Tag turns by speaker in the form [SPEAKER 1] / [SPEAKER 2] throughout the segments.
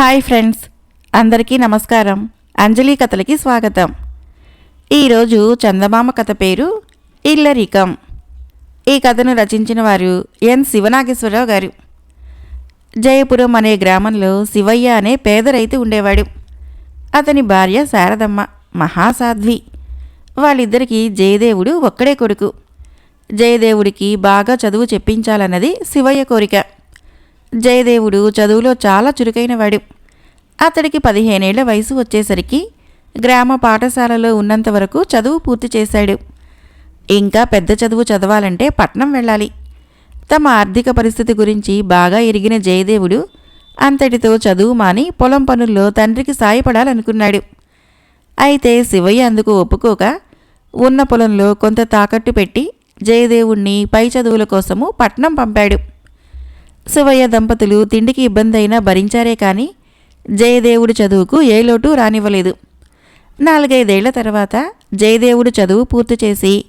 [SPEAKER 1] Hi friends అందరికీ నమస్కారం. అంజలి కథలకి స్వాగతం. ఈరోజు చందమామ కథ పేరు ఇల్లరికం. ఈ కథను రచించిన వారు ఎన్ శివనాగేశ్వరరావు గారు. జయపురం అనే గ్రామంలో శివయ్య అనే పేద రైతు ఉండేవాడు. అతని భార్య శారదమ్మ మహాసాధ్వి. వాళ్ళిద్దరికీ జయదేవుడు ఒక్కడే కొడుకు. జయదేవుడికి బాగా చదువు చెప్పించాలన్నది శివయ్య కోరిక. జయదేవుడు చదువులో చాలా చురుకైనవాడు అతడికి పదిహేనేళ్ళ వయసు వచ్చేసరికి గ్రామ పాఠశాలలో ఉన్నంత వరకు చదువు పూర్తి చేశాడు. ఇంకా పెద్ద చదువు చదవాలంటే పట్నం వెళ్ళాలి. తమ ఆర్థిక పరిస్థితి గురించి బాగా ఎరిగిన జయదేవుడు అంతటితో చదువు మాని పొలం పనుల్లో తండ్రికి సాయపడాలనుకున్నాడు. అయితే శివయ్య అందుకు ఒప్పుకోక ఉన్న పొలంలో కొంత తాకట్టు పెట్టి జయదేవుణ్ణి పై చదువుల కోసము పట్నం పంపాడు. శివయ్య దంపతులు తిండికి ఇబ్బంది అయినా భరించారే కానీ జయదేవుడు చదువుకు ఏ లోటు రానివ్వలేదు. నాలుగైదేళ్ళ తర్వాత జయదేవుడు చదువు పూర్తి చేసి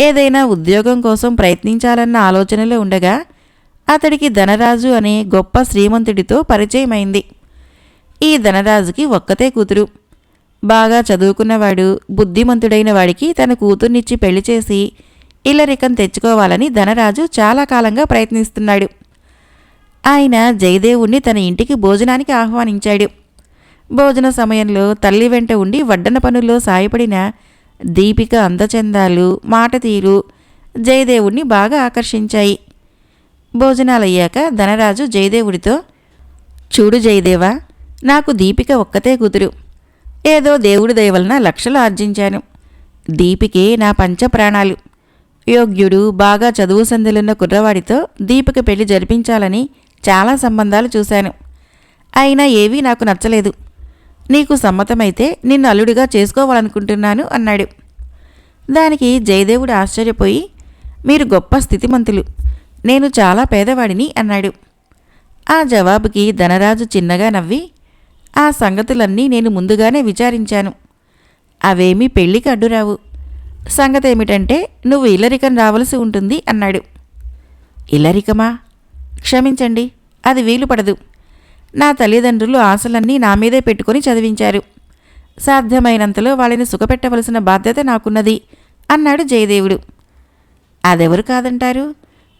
[SPEAKER 1] ఏదైనా ఉద్యోగం కోసం ప్రయత్నించాలన్న ఆలోచనలో ఉండగా అతడికి ధనరాజు అనే గొప్ప శ్రీమంతుడితో పరిచయమైంది. ఈ ధనరాజుకి ఒక్కతే కూతురు. బాగా చదువుకున్నవాడు బుద్ధిమంతుడైన వాడికి తన కూతుర్నిచ్చి పెళ్ళి చేసి ఇల్లరికం తెచ్చుకోవాలని ధనరాజు చాలా కాలంగా ప్రయత్నిస్తున్నాడు. ఆయన జయదేవుణ్ణి తన ఇంటికి భోజనానికి ఆహ్వానించాడు. భోజన సమయంలో తల్లి వెంట ఉండి వడ్డన పనుల్లో సాయపడిన దీపిక అందచందాలు మాట తీరు జయదేవుణ్ణి బాగా ఆకర్షించాయి. భోజనాలయ్యాక ధనరాజు జయదేవుడితో చూడు జయదేవా నాకు దీపిక ఒక్కతే కూతురు. ఏదో దేవుడి దయవలన లక్షలు ఆర్జించాను. దీపికే నా పంచ ప్రాణాలు యోగ్యుడు బాగా చదువు సందులున్న కుర్రవాడితో దీపిక పెళ్ళి జరిపించాలని చాలా సంబంధాలు చూశాను. అయినా ఏవీ నాకు నచ్చలేదు. నీకు సమ్మతమైతే నిన్ను అల్లుడిగా చేసుకోవాలనుకుంటున్నాను అన్నాడు. దానికి జయదేవుడు ఆశ్చర్యపోయి మీరు గొప్ప స్థితిమంతులు నేను చాలా పేదవాడిని అన్నాడు. ఆ జవాబుకి ధనరాజు చిన్నగా నవ్వి ఆ సంగతులన్నీ నేను ముందుగానే విచారించాను. అవేమీ పెళ్ళికి అడ్డురావు. సంగతేమిటంటే నువ్వు ఇల్లరికం రావలసి ఉంటుంది అన్నాడు. ఇల్లరికమా? క్షమించండి అది వీలు పడదు. నా తల్లిదండ్రులు ఆశలన్నీ నా మీదే పెట్టుకొని చదివించారు. సాధ్యమైనంతలో వాళ్ళని సుఖపెట్టవలసిన బాధ్యత నాకున్నది అన్నాడు జయదేవుడు. అదెవరు కాదంటారు?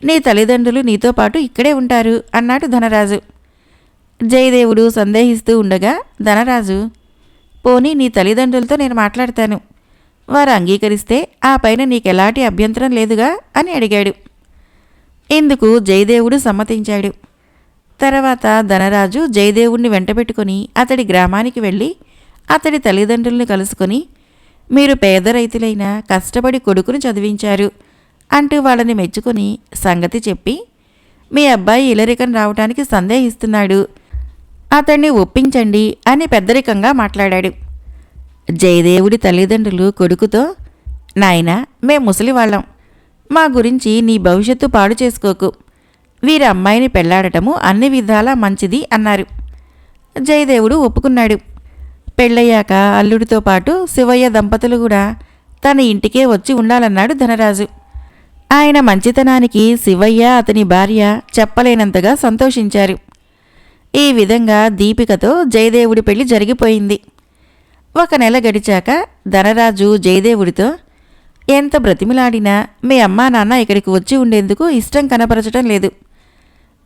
[SPEAKER 1] నీ తల్లిదండ్రులు నీతో పాటు ఇక్కడే ఉంటారు అన్నాడు ధనరాజు. జయదేవుడు సందేహిస్తూ ఉండగా ధనరాజు పోనీ నీ తల్లిదండ్రులతో నేను మాట్లాడతాను. వారు అంగీకరిస్తే ఆ పైన నీకెలాంటి అభ్యంతరం లేదుగా అని అడిగాడు. ఇందుకు జయదేవుడు సమ్మతించాడు? తర్వాత ధనరాజు జయదేవుణ్ణి వెంటబెట్టుకుని అతడి గ్రామానికి వెళ్ళి అతడి తల్లిదండ్రుల్ని కలుసుకొని మీరు పేద రైతులైన కష్టపడి కొడుకును చదివించారు అంటూ వాళ్ళని మెచ్చుకొని సంగతి చెప్పి మీ అబ్బాయి ఇలరికం రావటానికి సందేహిస్తున్నాడు. అతన్ని ఒప్పించండి అని పెద్దరికంగా మాట్లాడాడు. జయదేవుడి తల్లిదండ్రులు కొడుకుతో నాయన మేం ముసలివాళ్ళం. మా గురించి నీ భవిష్యత్తు పాడు చేసుకోకు. వీరి అమ్మాయిని పెళ్ళాడటము అన్ని విధాలా మంచిది అన్నారు. జయదేవుడు ఒప్పుకున్నాడు. పెళ్ళయ్యాక అల్లుడితో పాటు శివయ్య దంపతులు కూడా తన ఇంటికే వచ్చి ఉండాలన్నాడు ధనరాజు. ఆయన మంచితనానికి శివయ్య అతని భార్య చెప్పలేనంతగా సంతోషించారు. ఈ విధంగా దీపికతో జయదేవుడి పెళ్ళి జరిగిపోయింది. ఒక నెల గడిచాక ధనరాజు జయదేవుడితో ఎంత బ్రతిమిలాడినా మీ అమ్మా నాన్న ఇక్కడికి వచ్చి ఉండేందుకు ఇష్టం కనపరచడం లేదు.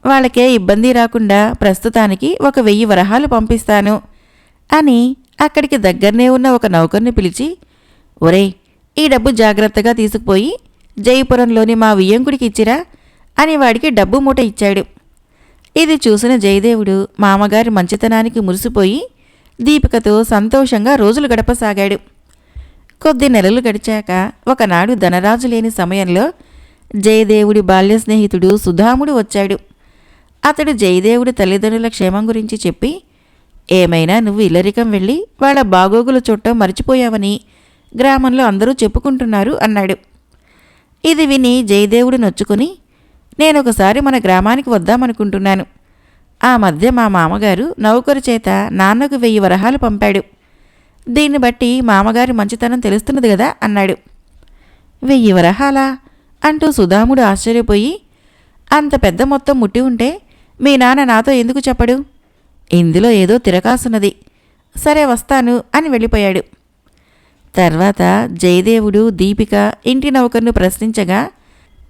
[SPEAKER 1] వాళ్ళకే ఇబ్బంది రాకుండా ప్రస్తుతానికి ఒక వెయ్యి వరహాలు పంపిస్తాను అని అక్కడికి దగ్గరనే ఉన్న ఒక నౌకర్ని పిలిచి ఒరేయ్ ఈ డబ్బు జాగ్రత్తగా తీసుకుపోయి జయపురంలోని మా వియ్యంకుడికి ఇచ్చిరా అని వాడికి డబ్బు మూట ఇచ్చాడు. ఇది చూసిన జయదేవుడు మామగారి మంచితనానికి మురిసిపోయి దీపికతో సంతోషంగా రోజులు గడపసాగాడు. కొద్ది నెలలు గడిచాక ఒకనాడు ధనరాజు లేని సమయంలో జయదేవుడి బాల్య స్నేహితుడు సుధాముడు వచ్చాడు. అతడు జయదేవుడి తల్లిదండ్రుల క్షేమం గురించి చెప్పి ఏమైనా నువ్వు ఇల్లరికం వెళ్ళి వాళ్ళ బాగోగులు చుట్టం మర్చిపోయావని గ్రామంలో అందరూ చెప్పుకుంటున్నారు అన్నాడు. ఇది విని జయదేవుడు నొచ్చుకుని నేనొకసారి మన గ్రామానికి వద్దామనుకుంటున్నాను. ఆ మధ్య మా మామగారు నౌకరు చేత నాన్నకు వెయ్యి వరహాలు పంపాడు. దీన్ని బట్టి మామగారి మంచితనం తెలుస్తున్నది కదా అన్నాడు. వెయ్యి వరహాలా? అంటూ సుధాముడు ఆశ్చర్యపోయి అంత పెద్ద మొత్తం ముట్టి ఉంటే మీ నాన్న నాతో ఎందుకు చెప్పడు? ఇందులో ఏదో తిరకాసున్నది సరే వస్తాను అని వెళ్ళిపోయాడు. తర్వాత జయదేవుడు దీపిక ఇంటి నౌకర్ను ప్రశ్నించగా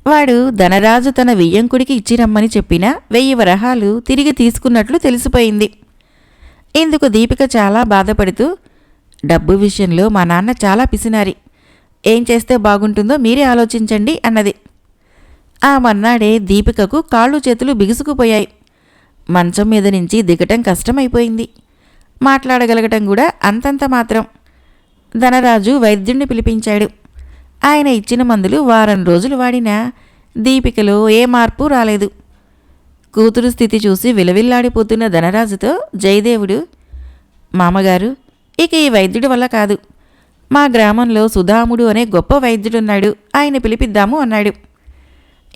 [SPEAKER 1] వాడు ధనరాజు తన వియ్యంకుడికి ఇచ్చిరమ్మని చెప్పిన వెయ్యి వరహాలు తిరిగి తీసుకున్నట్లు తెలిసిపోయింది. ఇందుకు దీపిక చాలా బాధపడుతూ డబ్బు విషయంలో మా నాన్న చాలా పిసినారి. ఏం చేస్తే బాగుంటుందో మీరే ఆలోచించండి అన్నది. ఆ మన్నాడే దీపికకు కాళ్ళు చేతులు బిగుసుకుపోయాయి. మంచం మీద నుంచి దిగటం కష్టమైపోయింది. మాట్లాడగలగటం కూడా అంతంత మాత్రం. ధనరాజు వైద్యుణ్ణి పిలిపించాడు. ఆయన ఇచ్చిన మందులు వారం రోజులు వాడినా దీపికలో ఏ మార్పు రాలేదు. కూతురు స్థితి చూసి విలవిల్లాడిపోతున్న ధనరాజుతో జయదేవుడు మామగారు ఇక ఈ వైద్యుడి వల్ల కాదు. మా గ్రామంలో సుధాముడు అనే గొప్ప వైద్యుడున్నాడు. ఆయన పిలిపిద్దాము అన్నాడు.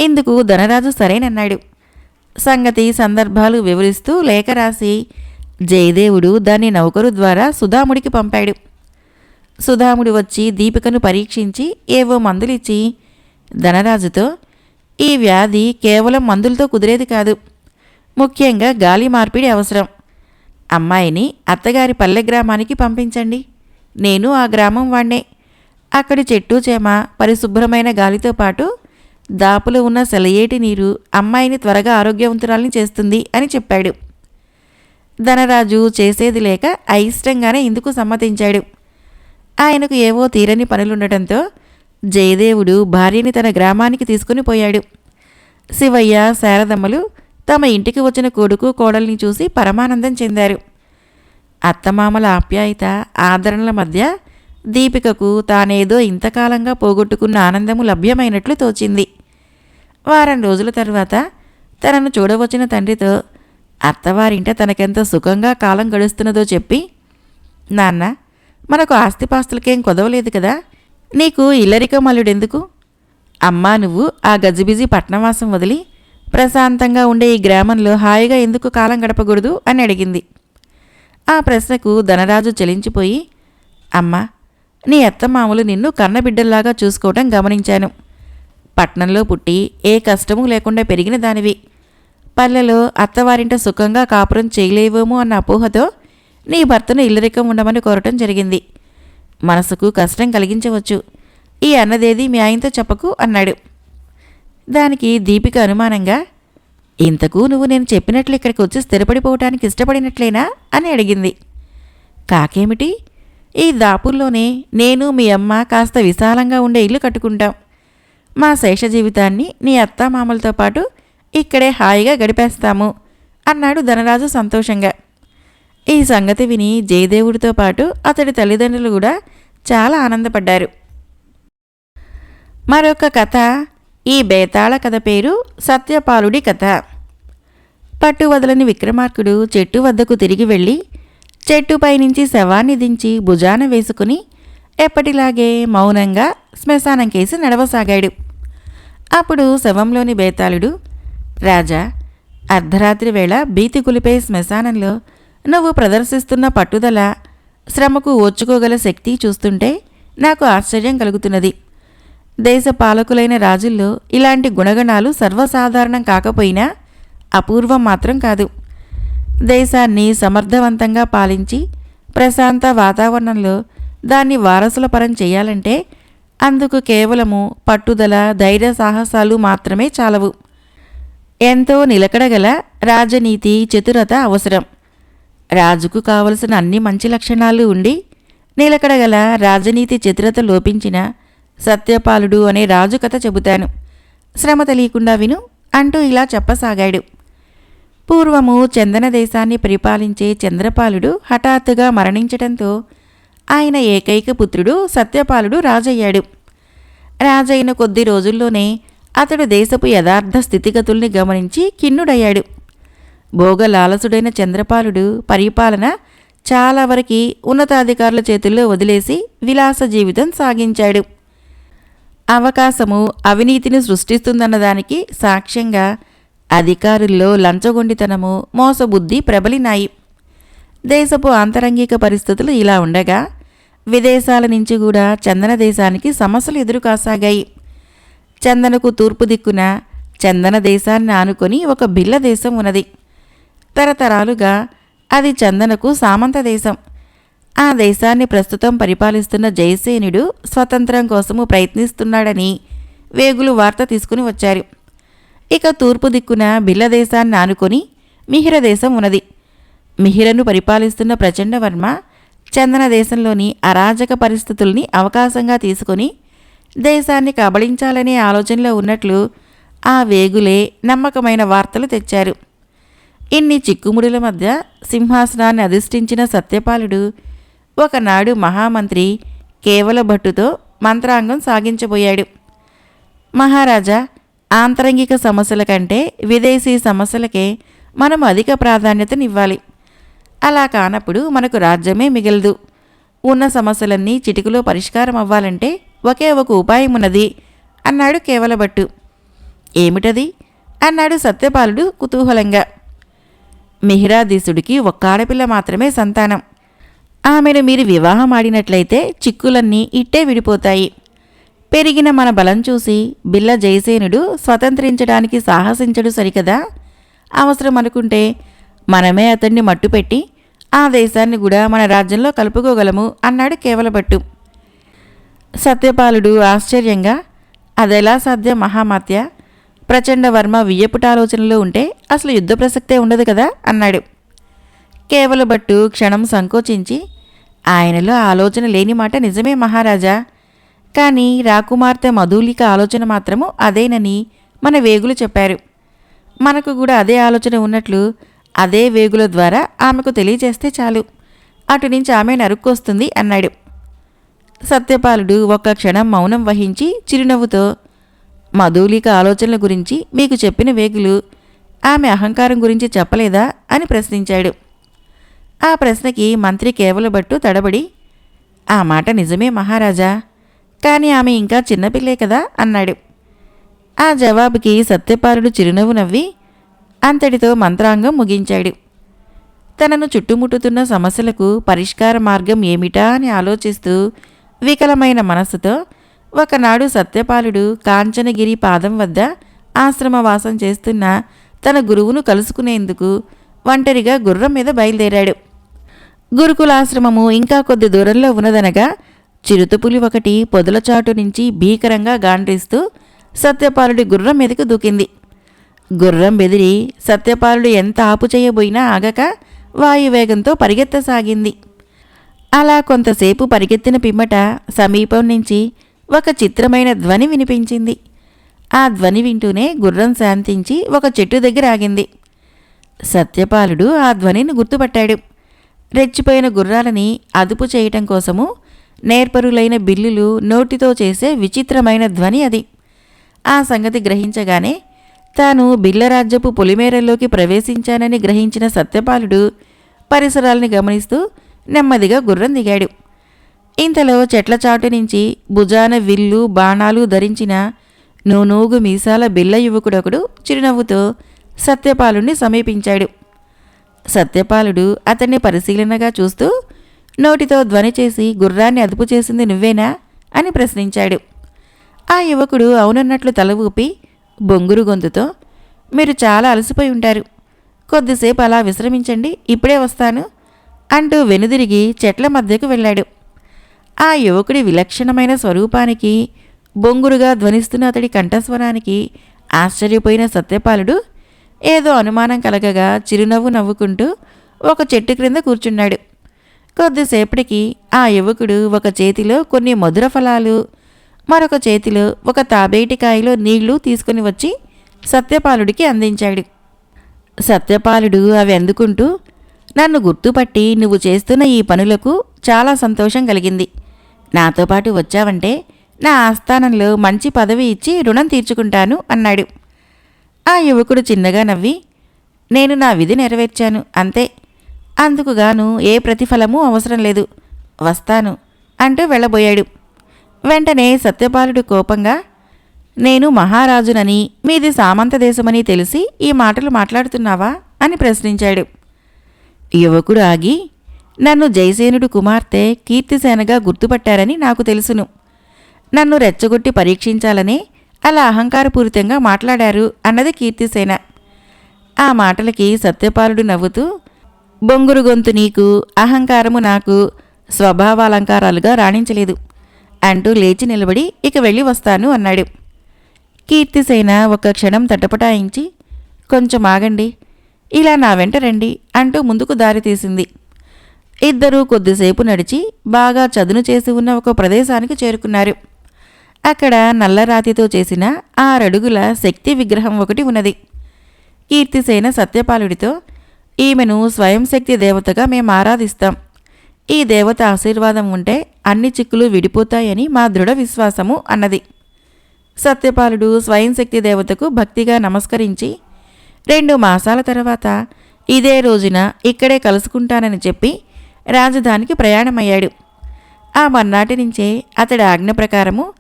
[SPEAKER 1] ఇందుకు ధనరాజు సరేనన్నాడు. సంగతి సందర్భాలు వివరిస్తూ లేఖ రాసి జయదేవుడు దాన్ని నౌకరు ద్వారా సుధాముడికి పంపాడు. సుధాముడు వచ్చి దీపికను పరీక్షించి ఏవో మందులిచ్చి ధనరాజుతో ఈ వ్యాధి కేవలం మందులతో కుదిరేది కాదు. ముఖ్యంగా గాలి మార్పిడి అవసరం. అమ్మాయిని అత్తగారి పల్లె గ్రామానికి పంపించండి. నేను ఆ గ్రామం వాణ్ణే. అక్కడి చెట్టు చేమ పరిశుభ్రమైన గాలితో పాటు దాపులో ఉన్న సెలయేటి నీరు అమ్మాయిని త్వరగా ఆరోగ్యవంతురాల్ని చేస్తుంది అని చెప్పాడు. ధనరాజు చేసేది లేక అయిష్టంగానే ఇందుకు సమ్మతించాడు. ఆయనకు ఏవో తీరని పనులుండటంతో జయదేవుడు భార్యని తన గ్రామానికి తీసుకుని పోయాడు. శివయ్య శారదమ్మలు తమ ఇంటికి వచ్చిన కొడుకు కోడల్ని చూసి పరమానందం చెందారు. అత్తమామల ఆప్యాయత ఆదరణల మధ్య దీపికకు తానేదో ఇంతకాలంగా పోగొట్టుకున్న ఆనందము లభ్యమైనట్లు తోచింది. వారం రోజుల తర్వాత తనను చూడవచ్చిన తండ్రితో అత్తవారింట తనకెంత సుఖంగా కాలం గడుస్తున్నదో చెప్పి నాన్న మనకు ఆస్తిపాస్తులకేం కొదవలేదు కదా నీకు ఇల్లరిక మల్లుడెందుకు అమ్మా నువ్వు ఆ గజిబిజి పట్నవాసం వదిలి ప్రశాంతంగా ఉండే ఈ గ్రామంలో హాయిగా ఎందుకు కాలం గడపకూడదు అని అడిగింది. ఆ ప్రశ్నకు ధనరాజు చెలించిపోయి అమ్మా నీ అత్తమామలు నిన్ను కన్నబిడ్డల్లాగా చూసుకోవటం గమనించాను. పట్నంలో పుట్టి ఏ కష్టమూ లేకుండా పెరిగిన దానివి. పల్లెలో అత్తవారింట సుఖంగా కాపురం చేయలేవేమో అన్న అపోహతో నీ భర్తను ఇల్లరికం ఉండమని కోరటం జరిగింది. మనసుకు కష్టం కలిగించవచ్చు. ఈ అన్నదేది మీ ఆయనతో చెప్పకు అన్నాడు. దానికి దీపిక అనుమానంగా ఇంతకు నువ్వు నేను చెప్పినట్లు ఇక్కడికి వచ్చి స్థిరపడిపోవటానికి ఇష్టపడినట్లేనా? అని అడిగింది. కాకేమిటి? ఈ దాపుల్లోనే నేను మీ అమ్మ కాస్త విశాలంగా ఉండే ఇల్లు కట్టుకుంటాం. మా శేష జీవితాన్ని నీ అత్తామామలతో పాటు ఇక్కడే హాయిగా గడిపేస్తాము అన్నాడు ధనరాజు సంతోషంగా. ఈ సంగతి విని జయదేవుడితో పాటు అతడి తల్లిదండ్రులు కూడా చాలా ఆనందపడ్డారు. మరొక కథ ఈ బేతాళ కథ పేరు సత్యపాలుడి కథ. పట్టు వదలని విక్రమార్కుడు చెట్టు వద్దకు తిరిగి వెళ్ళి చెట్టుపై నుంచి శవాన్ని దించి భుజాన వేసుకుని ఎప్పటిలాగే మౌనంగా శ్మశానం కేసి నడవసాగాడు. అప్పుడు శవంలోని బేతాళుడు రాజా అర్ధరాత్రి వేళ భీతి కులిపే శ్మశానంలో నువ్వు ప్రదర్శిస్తున్న పట్టుదల శ్రమకు ఓర్చుకోగల శక్తి చూస్తుంటే నాకు ఆశ్చర్యం కలుగుతున్నది. దేశ పాలకులైన రాజుల్లో ఇలాంటి గుణగణాలు సర్వసాధారణం కాకపోయినా అపూర్వం మాత్రం కాదు. దేశాన్ని సమర్థవంతంగా పాలించి ప్రశాంత వాతావరణంలో దాన్ని వారసుల పరం చేయాలంటే అందుకు కేవలము పట్టుదల ధైర్య సాహసాలు మాత్రమే చాలవు. ఎంతో నిలకడగల రాజనీతి చతురత అవసరం. రాజుకు కావలసిన అన్ని మంచి లక్షణాలు ఉండి నిలకడగల రాజనీతి చతురత లోపించిన సత్యపాలుడు అనే రాజు కథ చెబుతాను. శ్రమ తెలియకుండా విను అంటూ ఇలా చెప్పసాగాడు. పూర్వము చందన దేశాన్ని పరిపాలించే చంద్రపాలుడు హఠాత్తుగా మరణించటంతో ఆయన ఏకైక పుత్రుడు సత్యపాలుడు రాజయ్యాడు. రాజైన కొద్ది రోజుల్లోనే అతడు దేశపు యథార్థ స్థితిగతుల్ని గమనించి కిన్నుడయ్యాడు భోగలాలసుడైన చంద్రపాలుడు పరిపాలన చాలా వరకు ఉన్నతాధికారుల చేతుల్లో వదిలేసి విలాస జీవితం సాగించాడు. అవకాశము అవినీతిని సృష్టిస్తుందన్నదానికి సాక్ష్యంగా అధికారుల్లో లంచగొండితనము మోసబుద్ధి ప్రబలినాయి. దేశపు ఆంతరంగిక పరిస్థితులు ఇలా ఉండగా విదేశాల నుంచి కూడా చందన దేశానికి సమస్యలు ఎదురుకాసాగాయి. చందనకు తూర్పు దిక్కున చందన దేశాన్ని ఆనుకొని ఒక బిల్ల దేశం ఉన్నది. తరతరాలుగా అది చందనకు సామంత దేశం. ఆ దేశాన్ని ప్రస్తుతం పరిపాలిస్తున్న జయసేనుడు స్వతంత్రం కోసము ప్రయత్నిస్తున్నాడని వేగులు వార్త తీసుకుని వచ్చారు. ఇక తూర్పు దిక్కున బిల్ల దేశాన్ని ఆనుకొని మిహిర దేశం ఉన్నది. మిహిరను పరిపాలిస్తున్న ప్రచండవర్మ చందన దేశంలోని అరాజక పరిస్థితుల్ని అవకాశంగా తీసుకొని దేశాన్ని కబళించాలనే ఆలోచనలో ఉన్నట్లు ఆ వేగులే నమ్మకమైన వార్తలు తెచ్చారు. ఇన్ని చిక్కుముడుల మధ్య సింహాసనాన్ని అధిష్ఠించిన సత్యపాలుడు ఒకనాడు మహామంత్రి కేవల భట్టుతో మంత్రాంగం సాగించబోయాడు. మహారాజా ఆంతరంగిక సమస్యల కంటే విదేశీ సమస్యలకే మనం అధిక ప్రాధాన్యతనివ్వాలి. అలా కానప్పుడు మనకు రాజ్యమే మిగలదు. ఉన్న సమస్యలన్నీ చిటికలో పరిష్కారం అవ్వాలంటే ఒకే ఒక ఉపాయం ఉన్నది అన్నాడు కేవలభట్టు. ఏమిటది? అన్నాడు సత్యపాలుడు కుతూహలంగా. మిహిరాధీసుడికి ఒక్క ఆడపిల్ల మాత్రమే సంతానం. ఆమెను మీరు వివాహం ఆడినట్లయితే చిక్కులన్నీ ఇట్టే విడిపోతాయి. పెరిగిన మన బలం చూసి బిల్ల జయసేనుడు స్వతంత్రించడానికి సాహసించడు సరికదా? అవసరం అనుకుంటే మనమే అతన్ని మట్టుపెట్టి ఆ దేశాన్ని కూడా మన రాజ్యంలో కలుపుకోగలము అన్నాడు కేవలభట్టు. సత్యపాలుడు ఆశ్చర్యంగా అదెలా సాధ్యం మహామాత్య? ప్రచండవర్మ వియ్యపుటాలోచనలో ఉంటే అసలు యుద్ధ ప్రసక్తే ఉండదు కదా? అన్నాడు. కేవలబట్టు క్షణం సంకోచించి ఆయనలో ఆలోచన లేని మాట నిజమే మహారాజా. కానీ రాకుమార్తె మధులిక ఆలోచన మాత్రము అదేనని మన వేగులు చెప్పారు. మనకు కూడా అదే ఆలోచన ఉన్నట్లు అదే వేగుల ద్వారా ఆమెకు తెలియజేస్తే చాలు. అటు నుంచి ఆమె నరుక్కొస్తుంది అన్నాడు. సత్యపాలుడు ఒక్క క్షణం మౌనం వహించి చిరునవ్వుతో మధులిక ఆలోచనల గురించి మీకు చెప్పిన వేగులు ఆమె అహంకారం గురించి చెప్పలేదా అని ప్రశ్నించాడు. ఆ ప్రశ్నకి మంత్రి కేవలబట్టు తడబడి ఆ మాట నిజమే మహారాజా కానీ ఆమె ఇంకా చిన్నపిల్లే కదా అన్నాడు. ఆ జవాబుకి సత్యపాలుడు చిరునవ్వు నవ్వి అంతటితో మంత్రాంగం ముగించాడు. తనను చుట్టుముట్టుతున్న సమస్యలకు పరిష్కార మార్గం ఏమిటా అని ఆలోచిస్తూ వికలమైన మనస్సుతో ఒకనాడు సత్యపాలుడు కాంచనగిరి పాదం వద్ద ఆశ్రమవాసం చేస్తున్న తన గురువును కలుసుకునేందుకు ఒంటరిగా గుర్రం మీద బయలుదేరాడు. గురుకులాశ్రమము ఇంకా కొద్ది దూరంలో ఉన్నదనగా చిరుతపులి ఒకటి పొదల చాటు నుంచి భీకరంగా గాండ్రిస్తూ సత్యపాలుడి గుర్రం మీదకు దూకింది. గుర్రం బెదిరి సత్యపాలుడు ఎంత ఆపు చేయబోయినా ఆగక వాయువేగంతో పరిగెత్తసాగింది. అలా కొంతసేపు పరిగెత్తిన పిమ్మట సమీపం నుంచి ఒక చిత్రమైన ధ్వని వినిపించింది. ఆ ధ్వని వింటూనే గుర్రం శాంతించి ఒక చెట్టు దగ్గర ఆగింది. సత్యపాలుడు ఆ ధ్వనిని గుర్తుపట్టాడు. రెచ్చిపోయిన గుర్రాలని అదుపు చేయటం కోసము నేర్పరులైన బిల్లులు నోటితో చేసే విచిత్రమైన ధ్వని అది. ఆ సంగతి గ్రహించగానే తాను బిల్లరాజ్యపు పొలిమేరల్లోకి ప్రవేశించానని గ్రహించిన సత్యపాలుడు పరిసరాల్ని గమనిస్తూ నెమ్మదిగా గుర్రం దిగాడు. ఇంతలో చెట్ల చాటు నుంచి భుజాన విల్లు బాణాలు ధరించిన నూనూగు మీసాల బిల్ల యువకుడొకడు చిరునవ్వుతో సత్యపాలుణ్ణి సమీపించాడు. సత్యపాలుడు అతన్ని పరిశీలనగా చూస్తూ నోటితో ధ్వని చేసి గుర్రాన్ని అదుపు చేసింది నువ్వేనా? అని ప్రశ్నించాడు. ఆ యువకుడు అవునన్నట్లు తల ఊపి బొంగురు గొంతుతో మీరు చాలా అలసిపోయి ఉంటారు. కొద్దిసేపు అలా విశ్రమించండి ఇప్పుడే వస్తాను అంటూ వెనుదిరిగి చెట్ల మధ్యకు వెళ్ళాడు. ఆ యువకుడి విలక్షణమైన స్వరూపానికి బొంగురుగా ధ్వనిస్తున్న అతడి కంఠస్వరానికి ఆశ్చర్యపోయిన సత్యపాలుడు ఏదో అనుమానం కలగగా చిరునవ్వు నవ్వుకుంటూ ఒక చెట్టు క్రింద కూర్చున్నాడు. కొద్దిసేపటికి ఆ యువకుడు ఒక చేతిలో కొన్ని మధుర ఫలాలు మరొక చేతిలో ఒక తాబేటికాయలో నీళ్ళు తీసుకుని వచ్చి సత్యపాలుడికి అందించాడు. సత్యపాలుడు అవి అందుకుంటూ నన్ను గుర్తుపట్టి నువ్వు చేస్తున్న ఈ పనులకు చాలా సంతోషం కలిగింది. నాతో పాటు వచ్చావంటే నా ఆస్థానంలో మంచి పదవి ఇచ్చి రుణం తీర్చుకుంటాను అన్నాడు. ఆ యువకుడు చిన్నగా నవ్వి నేను నా విధి నెరవేర్చాను అంతే. అందుకుగాను ఏ ప్రతిఫలమూ అవసరం లేదు. వస్తాను అంటూ వెళ్ళబోయాడు. వెంటనే సత్యపాలుడు కోపంగా నేను మహారాజునని మీది సామంత దేశమని తెలిసి ఈ మాటలు మాట్లాడుతున్నావా? అని ప్రశ్నించాడు. యువకుడు ఆగి నన్ను జయసేనుడు కుమార్తె కీర్తిసేనగా గుర్తుపట్టారని నాకు తెలుసును. నన్ను రెచ్చగొట్టి పరీక్షించాలనే అలా అహంకారపూరితంగా మాట్లాడారు అన్నది కీర్తిసేన. ఆ మాటలకి సత్యపాలుడు నవ్వుతూ బొంగురు గొంతు నీకు అహంకారము నాకు స్వభావాలంకారాలుగా రాణించలేదు అంటూ లేచి నిలబడి ఇక వెళ్ళి వస్తాను అన్నాడు. కీర్తిసేన ఒక క్షణం తటపటాయించి కొంచెం ఆగండి ఇలా నా వెంట రండి అంటూ ముందుకు దారి తీసింది. ఇద్దరూ కొద్దిసేపు నడిచి బాగా చదును చేసి ఉన్న ఒక ప్రదేశానికి చేరుకున్నారు. అక్కడ నల్లరాతితో చేసిన ఆరడుగుల శక్తి విగ్రహం ఒకటి ఉన్నది. కీర్తిసేన సత్యపాలుడితో ఈమెను స్వయం శక్తి దేవతగా మేము ఆరాధిస్తాం. ఈ దేవత ఆశీర్వాదం ఉంటే అన్ని చిక్కులు విడిపోతాయని మా దృఢ విశ్వాసము అన్నది. సత్యపాలుడు స్వయం శక్తి దేవతకు భక్తిగా నమస్కరించి రెండు మాసాల తర్వాత ఇదే రోజున ఇక్కడే కలుసుకుంటానని చెప్పి రాజధానికి ప్రయాణమయ్యాడు. ఆ మర్నాటి నుంచే అతడి ఆజ్ఞ ప్రకారము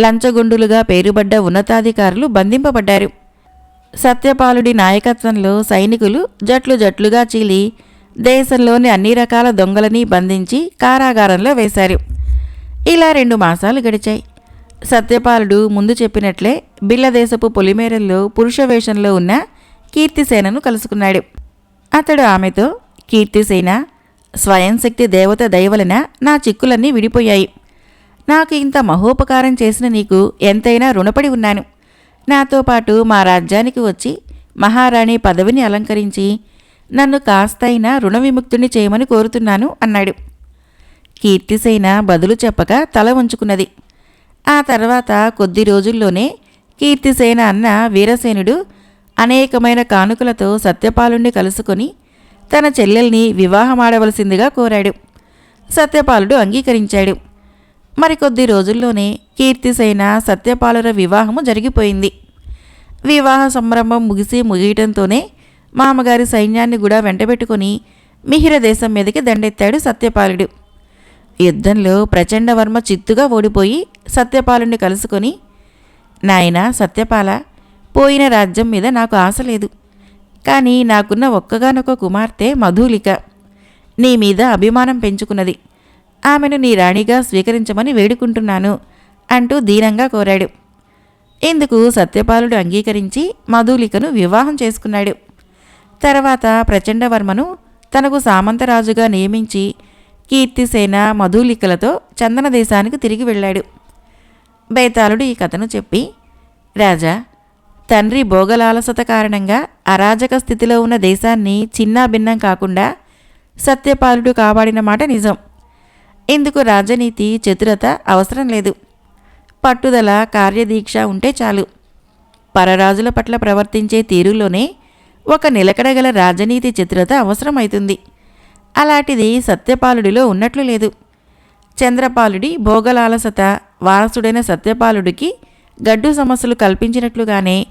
[SPEAKER 1] లంచగొండులుగా పేరుబడ్డ ఉన్నతాధికారులు బంధింపబడ్డారు. సత్యపాలుడి నాయకత్వంలో సైనికులు జట్లు జట్లుగా చీలి దేశంలోని అన్ని రకాల దొంగలని బంధించి కారాగారంలో వేశారు. ఇలా రెండు మాసాలు గడిచాయి. సత్యపాలుడు ముందు చెప్పినట్లే బిల్లదేశపు పొలిమేరల్లో పురుష వేషంలో ఉన్న కీర్తిసేనను కలుసుకున్నాడు. అతడు ఆమెతో కీర్తిసేన స్వయం శక్తి దేవత దయవలన నా చిక్కులన్నీ విడిపోయాయి. నాకు ఇంత మహోపకారం చేసిన నీకు ఎంతైనా రుణపడి ఉన్నాను. నాతో పాటు మా రాజ్యానికి వచ్చి మహారాణి పదవిని అలంకరించి నన్ను కాస్తైనా రుణ విముక్తుని చేయమని కోరుతున్నాను అన్నాడు. కీర్తిసేన బదులు చెప్పక తల ఉంచుకున్నది ఆ తర్వాత కొద్ది రోజుల్లోనే కీర్తిసేన అన్న వీరసేనుడు అనేకమైన కానుకలతో సత్యపాలుణ్ణి కలుసుకొని తన చెల్లెల్ని వివాహమాడవలసిందిగా కోరాడు. సత్యపాలుడు అంగీకరించాడు. మరికొద్ది రోజుల్లోనే కీర్తిసేన సత్యపాలుర వివాహము జరిగిపోయింది. వివాహ సంరంభం ముగిసి ముగియటంతోనే మామగారి సైన్యాన్ని కూడా వెంటబెట్టుకుని మిహిర దేశం మీదకి దండెత్తాడు సత్యపాలుడు. యుద్ధంలో ప్రచండవర్మ చిత్తుగా ఓడిపోయి సత్యపాలుని కలుసుకొని నాయన సత్యపాల పోయిన రాజ్యం మీద నాకు ఆశ లేదు. కానీ నాకున్న ఒక్కగానొక్క కుమార్తె మధులిక. నీ మీద అభిమానం పెంచుకున్నది. ఆమెను నీ రాణిగా స్వీకరించమని వేడుకుంటున్నాను అంటూ దీనంగా కోరాడు. ఇందుకు సత్యపాలుడు అంగీకరించి మధులికను వివాహం చేసుకున్నాడు. తర్వాత ప్రచండవర్మను తనకు సామంతరాజుగా నియమించి కీర్తిసేన మధులికలతో చందన దేశానికి తిరిగి వెళ్ళాడు. బేతాళుడు ఈ కథను చెప్పి రాజా తండ్రి భోగలాలసత కారణంగా అరాజక స్థితిలో ఉన్న దేశాన్ని చిన్నాభిన్నం కాకుండా సత్యపాలుడు కాపాడిన మాట నిజం. ఇందుకు రాజనీతి చతురత అవసరం లేదు. పట్టుదల కార్యదీక్ష ఉంటే చాలు. పరరాజుల పట్ల ప్రవర్తించే తీరులోనే ఒక నిలకడగల రాజనీతి చతురత అవసరమవుతుంది అలాంటిది సత్యపాలుడిలో ఉన్నట్లు లేదు. చంద్రపాలుడి భోగలాలసత వారసుడైన సత్యపాలుడికి గడ్డు సమస్యలు కల్పించినట్లుగానే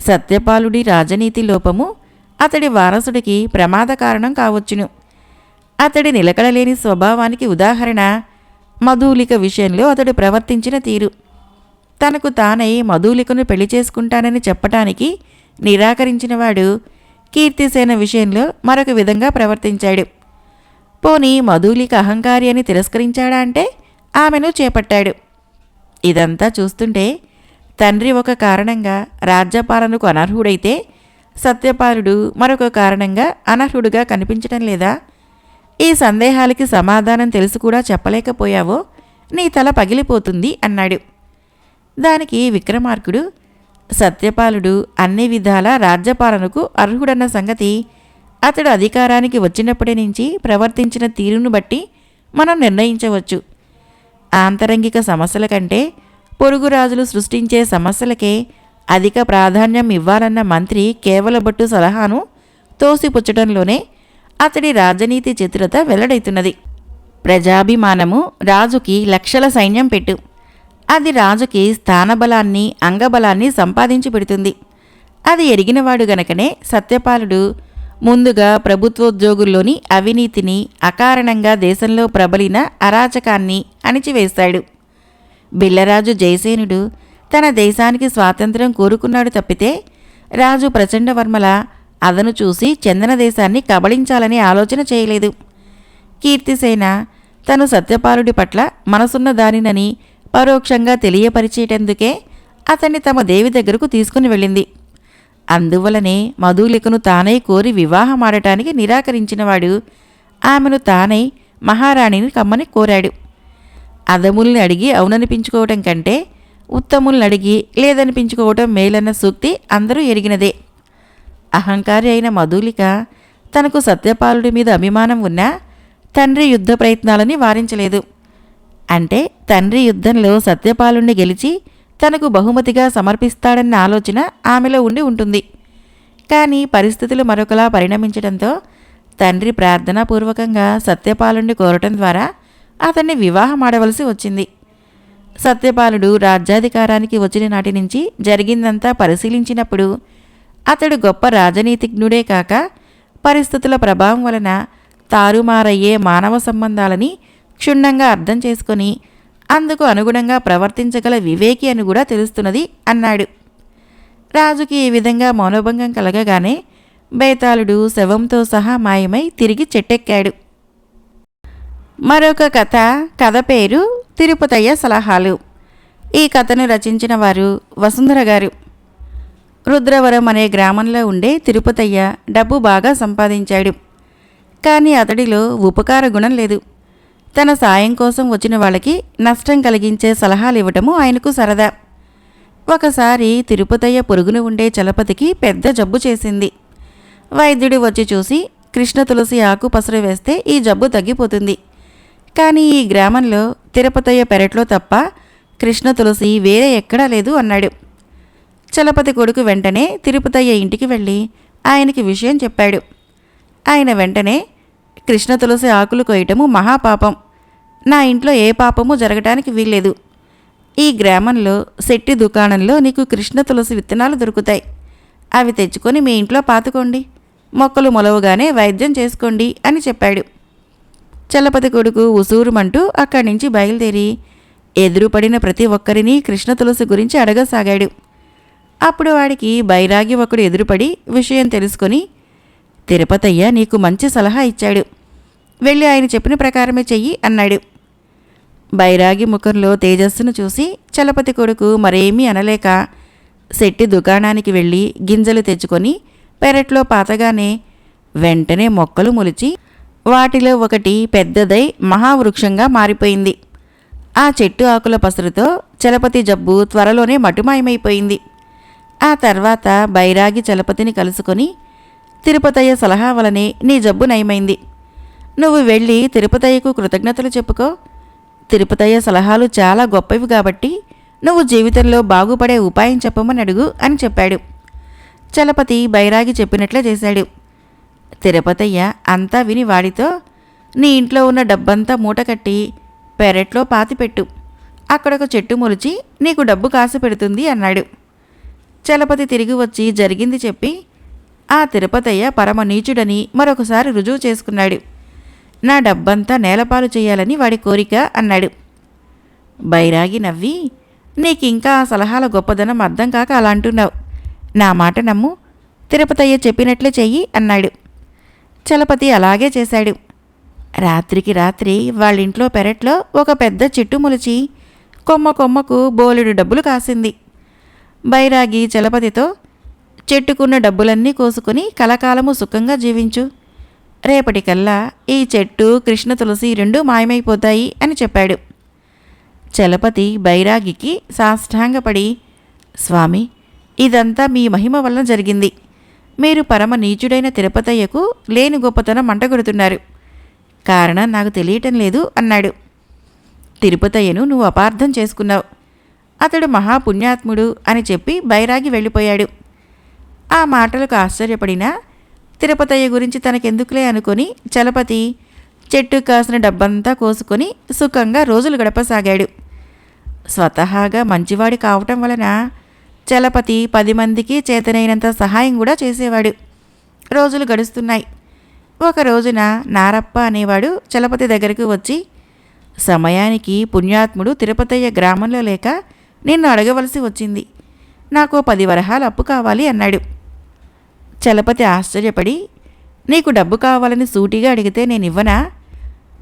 [SPEAKER 1] సత్యపాలుడి రాజనీతి లోపము అతడి వారసుడికి ప్రమాద కారణం కావచ్చును. అతడి నిలకడలేని స్వభావానికి ఉదాహరణ మధులిక విషయంలో అతడు ప్రవర్తించిన తీరు. తనకు తానై మధులికను పెళ్ళి చేసుకుంటానని చెప్పటానికి నిరాకరించినవాడు కీర్తిసేన విషయంలో మరొక విధంగా ప్రవర్తించాడు. పోనీ మధులిక అహంకారి అని తిరస్కరించాడా అంటే ఆమెను చేపట్టాడు. ఇదంతా చూస్తుంటే తండ్రి ఒక కారణంగా రాజ్యపాలనకు అనర్హుడైతే సత్యపాలుడు మరొక కారణంగా అనర్హుడుగా కనిపించడం లేదా? ఈ సందేహాలకి సమాధానం తెలుసు కూడా చెప్పలేకపోయావో నీ తల పగిలిపోతుంది అన్నాడు. దానికి విక్రమార్కుడు సత్యపాలుడు అన్ని విధాల రాజ్యపాలనకు అర్హుడన్న సంగతి అతడు అధికారానికి వచ్చినప్పటి నుంచి ప్రవర్తించిన తీరును బట్టి మనం నిర్ణయించవచ్చు. ఆంతరంగిక సమస్యల కంటే పొరుగు రాజులు సృష్టించే సమస్యలకే అధిక ప్రాధాన్యం ఇవ్వాలన్న మంత్రి కేవలబట్టు సలహాను తోసిపుచ్చటంలోనే అతడి రాజనీతి చిత్రత వెల్లడైతున్నది. ప్రజాభిమానము రాజుకి లక్షల సైన్యం పెట్టు. అది రాజుకి స్థానబలాన్ని అంగబలాన్ని సంపాదించి పెడుతుంది. అది ఎరిగినవాడు గనకనే సత్యపాలుడు ముందుగా ప్రభుత్వోద్యోగుల్లోని అవినీతిని అకారణంగా దేశంలో ప్రబలిన అరాచకాన్ని అణిచివేశాడు బిల్లరాజు జయసేనుడు తన దేశానికి స్వాతంత్ర్యం కోరుకున్నాడు తప్పితే రాజు ప్రచండవర్మల అదను చూసి చందన దేశాన్ని కబళించాలని ఆలోచన చేయలేదు. కీర్తిసేన తను సత్యపాలుడి పట్ల మనసున్న దానినని పరోక్షంగా తెలియపరిచేటందుకే అతన్ని తమ దేవి దగ్గరకు తీసుకుని వెళ్ళింది. అందువలనే మధులికను తానై కోరి వివాహమాడటానికి నిరాకరించినవాడు ఆమెను తానై మహారాణిని కమ్మని కోరాడు. అదముల్ని అడిగి అవుననిపించుకోవటం కంటే ఉత్తముల్ని అడిగి లేదనిపించుకోవటం మేలన్న సూక్తి అందరూ ఎరిగినదే. అహంకారి అయిన మధులిక తనకు సత్యపాలుడి మీద అభిమానం ఉన్నా తండ్రి యుద్ధ ప్రయత్నాలని వారించలేదు. అంటే తండ్రి యుద్ధంలో సత్యపాలుణ్ణి గెలిచి తనకు బహుమతిగా సమర్పిస్తాడన్న ఆలోచన ఆమెలో ఉండి ఉంటుంది. కానీ పరిస్థితులు మరొకలా పరిణమించడంతో తండ్రి ప్రార్థనాపూర్వకంగా సత్యపాలుణ్ణి కోరటం ద్వారా అతన్ని వివాహమాడవలసి వచ్చింది. సత్యపాలుడు రాజ్యాధికారానికి వచ్చిన నాటి నుంచి జరిగిందంతా పరిశీలించినప్పుడు అతడు గొప్ప రాజనీతిజ్ఞుడే కాక పరిస్థితుల ప్రభావం వలన తారుమారయ్యే మానవ సంబంధాలని క్షుణ్ణంగా అర్థం చేసుకొని అందుకు అనుగుణంగా ప్రవర్తించగల వివేకి అని కూడా తెలుస్తున్నది అన్నాడు. రాజుకి ఈ విధంగా మౌనభంగం కలగగానే బేతాళుడు శవంతో సహా మాయమై తిరిగి చెట్టెక్కాడు. మరొక కథ కథ పేరు తిరుపతయ్య సలహాలు. ఈ కథను రచించిన వారు వసుంధర గారు. రుద్రవరం అనే గ్రామంలో ఉండే తిరుపతయ్య డబ్బు బాగా సంపాదించాడు. కానీ అతడిలో ఉపకార గుణం లేదు. తన సాయం కోసం వచ్చిన వాళ్ళకి నష్టం కలిగించే సలహాలు ఇవ్వటము ఆయనకు సరదా. ఒకసారి తిరుపతయ్య పొరుగున ఉండే చలపతికి పెద్ద జబ్బు చేసింది. వైద్యుడు వచ్చి చూసి కృష్ణ తులసి ఆకు పసరు వేస్తే ఈ జబ్బు తగ్గిపోతుంది. కానీ ఈ గ్రామంలో తిరుపతయ్య పెరట్లో తప్ప కృష్ణ తులసి వేరే ఎక్కడా లేదు అన్నాడు. చలపతి కొడుకు వెంటనే తిరుపతయ్య ఇంటికి వెళ్ళి ఆయనకి విషయం చెప్పాడు. ఆయన వెంటనే కృష్ణ తులసి ఆకులు కొయ్యటము మహాపాపం. నా ఇంట్లో ఏ పాపము జరగటానికి వీల్లేదు. ఈ గ్రామంలో శెట్టి దుకాణంలో నీకు కృష్ణ తులసి విత్తనాలు దొరుకుతాయి. అవి తెచ్చుకొని మీ ఇంట్లో పాతుకోండి. మొక్కలు మొలవగానే వైద్యం చేసుకోండి అని చెప్పాడు. చలపతి కొడుకు ఉసూరుమంటూ అక్కడి నుంచి బయలుదేరి ఎదురుపడిన ప్రతి ఒక్కరిని కృష్ణ తులసి గురించి అడగసాగాడు. అప్పుడు వాడికి బైరాగి ఒకడు ఎదురుపడి విషయం తెలుసుకొని తిరుపతయ్య నీకు మంచి సలహా ఇచ్చాడు. వెళ్ళి ఆయన చెప్పిన ప్రకారమే చెయ్యి అన్నాడు. బైరాగి ముఖంలో తేజస్సును చూసి చలపతి కొడుకు మరేమీ అనలేక శెట్టి దుకాణానికి వెళ్ళి గింజలు తెచ్చుకొని పెరట్లో పాతగానే వెంటనే మొక్కలు మొలిచి వాటిలో ఒకటి పెద్దదై మహావృక్షంగా మారిపోయింది. ఆ చెట్టు ఆకుల పసరుతో చలపతి జబ్బు త్వరలోనే మటుమాయమైపోయింది. ఆ తర్వాత బైరాగి చలపతిని కలుసుకొని తిరుపతయ్య సలహా వలనే నీ జబ్బు నయమైంది. నువ్వు వెళ్ళి తిరుపతయ్యకు కృతజ్ఞతలు చెప్పుకో. తిరుపతయ్య సలహాలు చాలా గొప్పవి కాబట్టి నువ్వు జీవితంలో బాగుపడే ఉపాయం చెప్పమని అడుగు అని చెప్పాడు. చలపతి బైరాగి చెప్పినట్లే చేశాడు. తిరుపతయ్య అంతా విని వాడితో నీ ఇంట్లో ఉన్న డబ్బంతా మూట కట్టి పెరట్లో పాతిపెట్టు అక్కడొక చెట్టు మొలిచి నీకు డబ్బు కాసు పెడుతుంది అన్నాడు. చలపతి తిరిగి వచ్చి జరిగింది చెప్పి ఆ తిరుపతయ్య పరమ నీచుడని మరొకసారి రుజువు చేసుకున్నాడు. నా డబ్బంతా నేలపాలు చేయాలని వాడి కోరిక అన్నాడు. బైరాగి నవ్వి నీకింకా ఆ సలహాల గొప్పదనం అర్థం కాక అలా అంటున్నావు. నా మాట నమ్ము తిరుపతయ్య చెప్పినట్లే చెయ్యి అన్నాడు. చలపతి అలాగే చేశాడు. రాత్రికి రాత్రి వాళ్ళింట్లో పెరట్లో ఒక పెద్ద చెట్టు మొలిచి కొమ్మ కొమ్మకు బోలెడు డబ్బులు కాసింది. బైరాగి చలపతితో చెట్టుకున్న డబ్బులన్నీ కోసుకొని కలకాలము సుఖంగా జీవించు. రేపటికల్లా ఈ చెట్టు కృష్ణ తులసి రెండు మాయమైపోతాయి అని చెప్పాడు. చలపతి బైరాగికి సాష్టాంగపడి స్వామి ఇదంతా మీ మహిమ వలన జరిగింది. మీరు పరమ నీచుడైన తిరుపతయ్యకు లేని గొప్పతనం మంటగొడుతున్నారు. కారణం నాకు తెలియటం లేదు అన్నాడు. తిరుపతయ్యను నువ్వు అపార్థం చేసుకున్నావు. అతడు మహాపుణ్యాత్ముడు అని చెప్పి బైరాగి వెళ్ళిపోయాడు. ఆ మాటలకు ఆశ్చర్యపడినా తిరుపతయ్య గురించి తనకెందుకులే అనుకొని చలపతి చెట్టు కాసిన డబ్బంతా కోసుకొని సుఖంగా రోజులు గడపసాగాడు. స్వతహాగా మంచివాడి కావటం వలన చలపతి పది మందికి చేతనైనంత సహాయం కూడా చేసేవాడు. రోజులు గడుస్తున్నాయి. ఒక రోజున నారప్ప అనేవాడు చలపతి దగ్గరకు వచ్చి సమయానికి పుణ్యాత్ముడు తిరుపతయ్య గ్రామంలో లేక నిన్ను అడగవలసి వచ్చింది. నాకు పది వరహాలు అప్పు కావాలి అన్నాడు. చలపతి ఆశ్చర్యపడి నీకు డబ్బు కావాలని సూటిగా అడిగితే నేను ఇవ్వనా?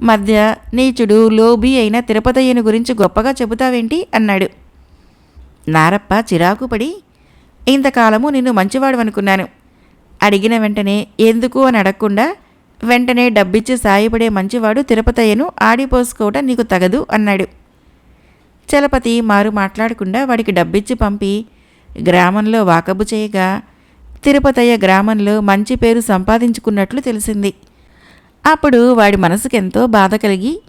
[SPEAKER 1] మధ్య నీచుడు లోబీ అయిన తిరుపతయ్యను గురించి గొప్పగా చెబుతావేంటి? అన్నాడు. నారప్ప చిరాకుపడి ఇంతకాలము నిన్ను మంచివాడు అనుకున్నాను అడిగిన వెంటనే ఎందుకు అని అడగకుండా వెంటనే డబ్బిచ్చి సాయపడే మంచివాడు తిరుపతయ్యను ఆడిపోసుకోవటం నీకు తగదు అన్నాడు. చలపతి మారు మాట్లాడకుండా వాడికి డబ్బిచ్చి పంపి గ్రామంలో వాకబు చేయగా తిరుపతయ్య గ్రామంలో మంచి పేరు సంపాదించుకున్నట్లు తెలిసింది. అప్పుడు వాడి మనసుకెంతో బాధ కలిగి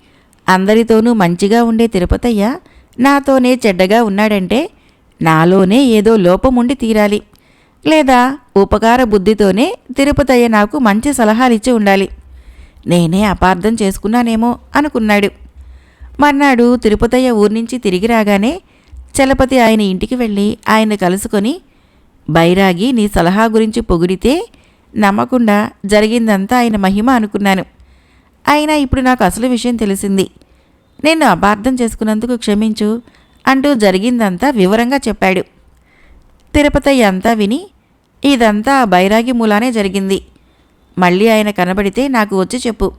[SPEAKER 1] అందరితోనూ మంచిగా ఉండే తిరుపతయ్య నాతోనే చెడ్డగా ఉన్నాడంటే నాలోనే ఏదో లోపం ఉండి తీరాలి. లేదా ఉపకార బుద్ధితోనే తిరుపతయ్య నాకు మంచి సలహాలిచ్చి ఉండాలి. నేనే అపార్థం చేసుకున్నానేమో అనుకున్నాడు. మర్నాడు తిరుపతయ్య ఊరి నుంచి తిరిగి రాగానే చలపతి ఆయన ఇంటికి వెళ్ళి ఆయన కలుసుకొని బైరాగి నీ సలహా గురించి పొగిడితే నమ్మకుండా జరిగిందంతా ఆయన మహిమ అనుకున్నాను. అయినా ఇప్పుడు నాకు అసలు విషయం తెలిసింది. నిన్ను అపార్థం చేసుకున్నందుకు క్షమించు అంటూ జరిగిందంతా వివరంగా చెప్పాడు. తిరుపతయ్య అంతా విని ఇదంతా బైరాగి మూలానే జరిగింది. మళ్ళీ ఆయన కనబడితే నాకు వచ్చి చెప్పు.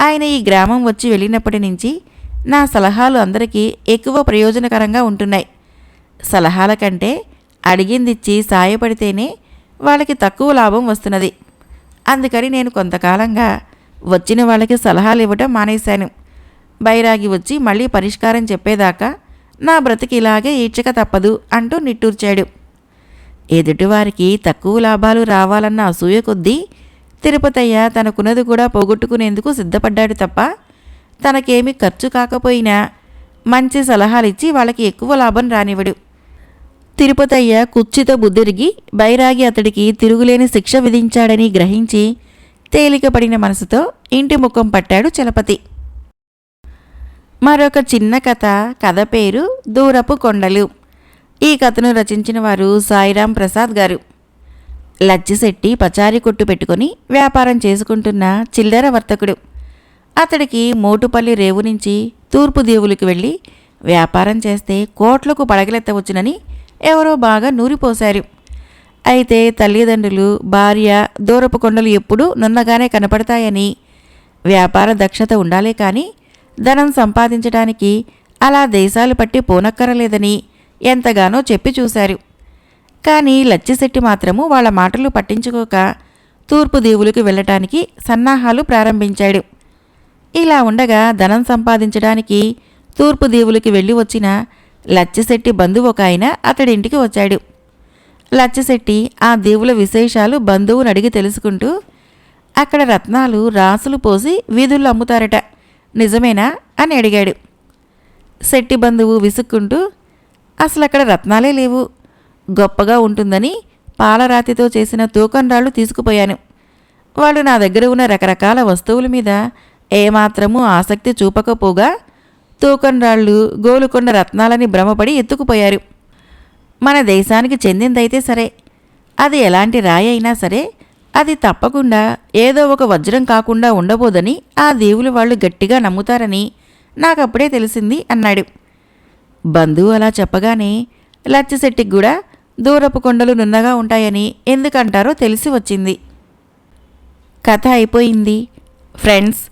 [SPEAKER 1] ఆయన ఈ గ్రామం వచ్చి వెళ్ళినప్పటి నుంచి నా సలహాలు అందరికీ ఎక్కువ ప్రయోజనకరంగా ఉంటున్నాయి. సలహాల కంటే అడిగిందిచ్చి సాయపడితేనే వాళ్ళకి తక్కువ లాభం వస్తున్నది. అందుకని నేను కొంతకాలంగా వచ్చిన వాళ్ళకి సలహాలు ఇవ్వటం మానేశాను. బైరాగి వచ్చి మళ్ళీ పరిష్కారం చెప్పేదాకా నా బ్రతికి ఇలాగే ఈడ్చక తప్పదు అంటూ నిట్టూర్చాడు. ఎదుటివారికి తక్కువ లాభాలు రావాలన్న అసూయ కొద్దీ తిరుపతయ్య తనకున్నది కూడా పోగొట్టుకునేందుకు సిద్ధపడ్డాడు తప్ప తనకేమీ ఖర్చు కాకపోయినా మంచి సలహాలిచ్చి వాళ్ళకి ఎక్కువ లాభం రానివ్వడు. తిరుపతయ్య కుచ్చితో బుద్ధిరిగి బైరాగి అతడికి తిరుగులేని శిక్ష విధించాడని గ్రహించి తేలికపడిన మనసుతో ఇంటి ముఖం పట్టాడు చలపతి. మరొక చిన్న కథ కథ పేరు దూరపు కొండలు. ఈ కథను రచించిన వారు సాయిరాం ప్రసాద్ గారు. లచ్చిశెట్టి పచారీ కొట్టు పెట్టుకొని వ్యాపారం చేసుకుంటున్న చిల్లర వర్తకుడు. అతడికి మోటుపల్లి రేవు నుంచి తూర్పు దేవులకి వెళ్ళి వ్యాపారం చేస్తే కోట్లకు పడగలెత్తవచ్చునని ఎవరో బాగా నూరిపోశారు. అయితే తల్లిదండ్రులు భార్య దూరపు కొండలు ఎప్పుడూ నున్నగానే కనపడతాయని వ్యాపార దక్షత ఉండాలే కానీ ధనం సంపాదించడానికి అలా దేశాలు పట్టి పోనక్కరలేదని ఎంతగానో చెప్పి చూశారు. కానీ లచ్చిశెట్టి మాత్రము వాళ్ళ మాటలు పట్టించుకోక తూర్పు దేవులకు వెళ్ళటానికి సన్నాహాలు ప్రారంభించాడు. ఇలా ఉండగా ధనం సంపాదించడానికి తూర్పు దీవులకి వెళ్ళి వచ్చిన లచ్చశెట్టి బంధువు ఒక ఆయన అతడింటికి వచ్చాడు. లచ్చశెట్టి ఆ దేవుల విశేషాలు బంధువుని అడిగి తెలుసుకుంటూ అక్కడ రత్నాలు రాసులు పోసి వీధుల్లో అమ్ముతారట నిజమేనా? అని అడిగాడు. శెట్టి బంధువు విసుక్కుంటూ అసలు అక్కడ రత్నాలే లేవు. గొప్పగా ఉంటుందని పాలరాతితో చేసిన తూకం రాళ్ళు తీసుకుపోయాను. వాళ్ళు నా దగ్గర ఉన్న రకరకాల వస్తువుల మీద ఏమాత్రము ఆసక్తి చూపకపోగా తూకం రాళ్ళు గోలుకొండ రత్నాలని భ్రమపడి ఎత్తుకుపోయారు. మన దేశానికి చెందిందైతే సరే అది ఎలాంటి రాయి అయినా సరే అది తప్పకుండా ఏదో ఒక వజ్రం కాకుండా ఉండబోదని ఆ దేవులు వాళ్ళు గట్టిగా నమ్ముతారని నాకప్పుడే తెలిసింది అన్నాడు. బంధువు అలా చెప్పగానే లచ్చిశెట్టికి కూడా దూరపు కొండలు నున్నగా ఉంటాయని ఎందుకంటారో తెలిసి వచ్చింది. కథ అయిపోయింది. ఫ్రెండ్స్